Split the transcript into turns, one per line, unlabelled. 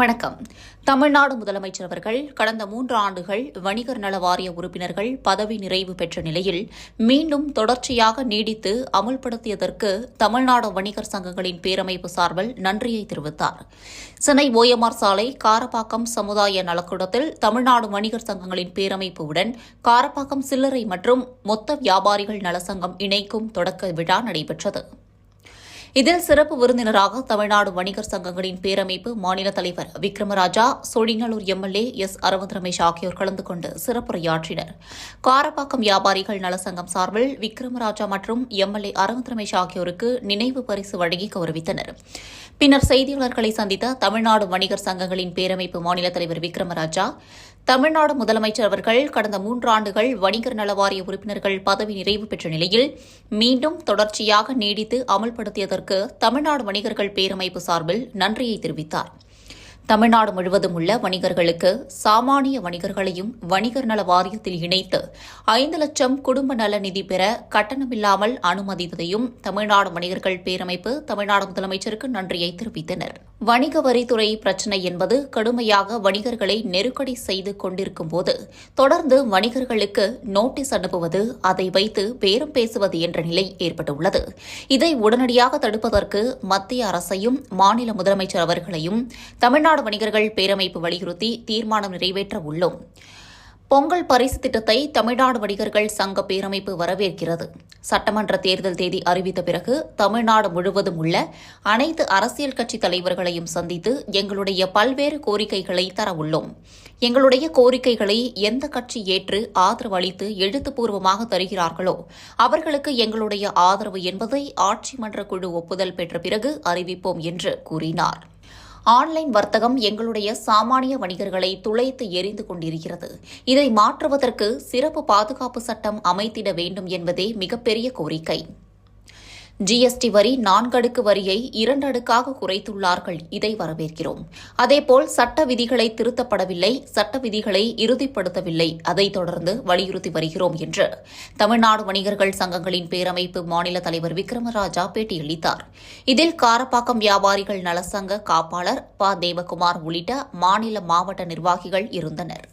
வணக்கம். தமிழ்நாடு முதலமைச்சர் அவர்கள் கடந்த மூன்று ஆண்டுகள் வணிகர் நல வாரிய உறுப்பினர்கள் பதவி நிறைவு பெற்ற நிலையில் மீண்டும் தொடர்ச்சியாக நீடித்து அமல்படுத்தியதற்கு தமிழ்நாடு வணிகர் சங்கங்களின் பேரமைப்பு சார்பில் நன்றியை தெரிவித்தார். சென்னை ஓஎம்ஆர் சாலை காரப்பாக்கம் சமுதாய நலக்கூடத்தில் தமிழ்நாடு வணிகர் சங்கங்களின் பேரமைப்புடன் காரப்பாக்கம் சில்லறை மற்றும் மொத்த வியாபாரிகள் நலசங்கம் இணைக்கும் தொடக்க விழா நடைபெற்றது. இதில் சிறப்பு விருந்தினராக தமிழ்நாடு வணிகர் சங்கங்களின் பேரமைப்பு மாநில தலைவர் விக்ரமராஜா சோழிங்கலூர் எம்எல்ஏ எஸ். அரவிந்த் ரமேஷ் ஆகியோர் கலந்து கொண்டு சிறப்புரையாற்றினர். காரப்பாக்கம் வியாபாரிகள் நலசங்கம் சார்பில் விக்ரமராஜா மற்றும் எம்எல்ஏ அரவிந்த் ரமேஷ் ஆகியோருக்கு நினைவு பரிசு வழங்கி கௌரவித்தனர். பின்னர் செய்தியாளர்களை சந்தித்த தமிழ்நாடு வணிகர் சங்கங்களின் பேரமைப்பு மாநில தலைவர் விக்ரமராஜா தமிழ்நாடு முதலமைச்சர் அவர்கள் கடந்த மூன்றாண்டுகள் வணிகர் நல வாரிய உறுப்பினர்கள் பதவி நிறைவு பெற்ற நிலையில் மீண்டும் தொடர்ச்சியாக நீடித்து அமல்படுத்தியதற்கு தமிழ்நாடு வணிகர்கள் பேரமைப்பு சார்பில் நன்றியை தெரிவித்தார். தமிழ்நாடு முழுவதும் உள்ள வணிகர்களுக்கு சாமானிய வணிகர்களையும் வணிகர் நல வாரியத்தில் இணைத்து ஐந்து லட்சம் குடும்ப நல நிதி பெற கட்டணமில்லாமல் அனுமதித்ததையும் தமிழ்நாடு வணிகர்கள் பேரமைப்பு தமிழ்நாடு முதலமைச்சருக்கு நன்றியை தெரிவித்தனர். வணிக வரித்துறை பிரச்சினை என்பது கடுமையாக வணிகர்களை நெருக்கடி செய்து கொண்டிருக்கும் போது தொடர்ந்து வணிகர்களுக்கு நோட்டீஸ் அனுப்புவது அதை வைத்து பேரம் பேசுவது என்ற நிலை ஏற்பட்டுள்ளது. இதை உடனடியாக தடுப்பதற்கு மத்திய அரசையும் மாநில முதலமைச்சர் அவர்களையும் தமிழ்நாடு வணிகர்கள் பேரமைப்பு வலியுறுத்தி தீர்மானம் நிறைவேற்ற உள்ளோம். பொங்கல் பரிசு திட்டத்தை தமிழ்நாடு வணிகர்கள் சங்க பேரமைப்பு வரவேற்கிறது. சட்டமன்ற தேர்தல் தேதி அறிவித்த பிறகு தமிழ்நாடு முழுவதும் உள்ள அனைத்து அரசியல் கட்சி தலைவர்களையும் சந்தித்து எங்களுடைய பல்வேறு கோரிக்கைகளை தரவுள்ளோம் எங்களுடைய கோரிக்கைகளை எந்த கட்சி ஏற்று ஆதரவு அளித்து எழுத்துப்பூர்வமாக தருகிறார்களோ அவர்களுக்கு எங்களுடைய ஆதரவு என்பதை ஆட்சி மன்ற குழு ஒப்புதல் பெற்ற பிறகு அறிவிப்போம் என்று கூறினார். ஆன்லைன் வர்த்தகம் எங்களுடைய சாமானிய வணிகர்களை துளைத்து எரிந்து கொண்டிருக்கிறது. இதை மாற்றுவதற்கு சிறப்பு பாதுகாப்பு சட்டம் அமைத்திட வேண்டும் என்பதே மிகப்பெரிய கோரிக்கை. ஜிஎஸ்டி வரி நான்கடுக்கு வரியை இரண்டு அடுக்காக குறைத்துள்ளார்கள். இதை வரவேற்கிறோம். அதேபோல் சட்ட விதிகளை திருத்தப்படவில்லை சட்ட விதிகளை இறுதிப்படுத்தவில்லை. அதைத் தொடர்ந்து வலியுறுத்தி வருகிறோம் என்று தமிழ்நாடு வணிகர்கள் சங்கங்களின் பேரமைப்பு மாநில தலைவர் விக்ரமராஜா பேட்டியளித்தார். இதில் காரப்பாக்கம் வியாபாரிகள் நலசங்க காப்பாளர் ப. தேவகுமார் உள்ளிட்ட மாநில மாவட்ட நிர்வாகிகள் இருந்தனர்.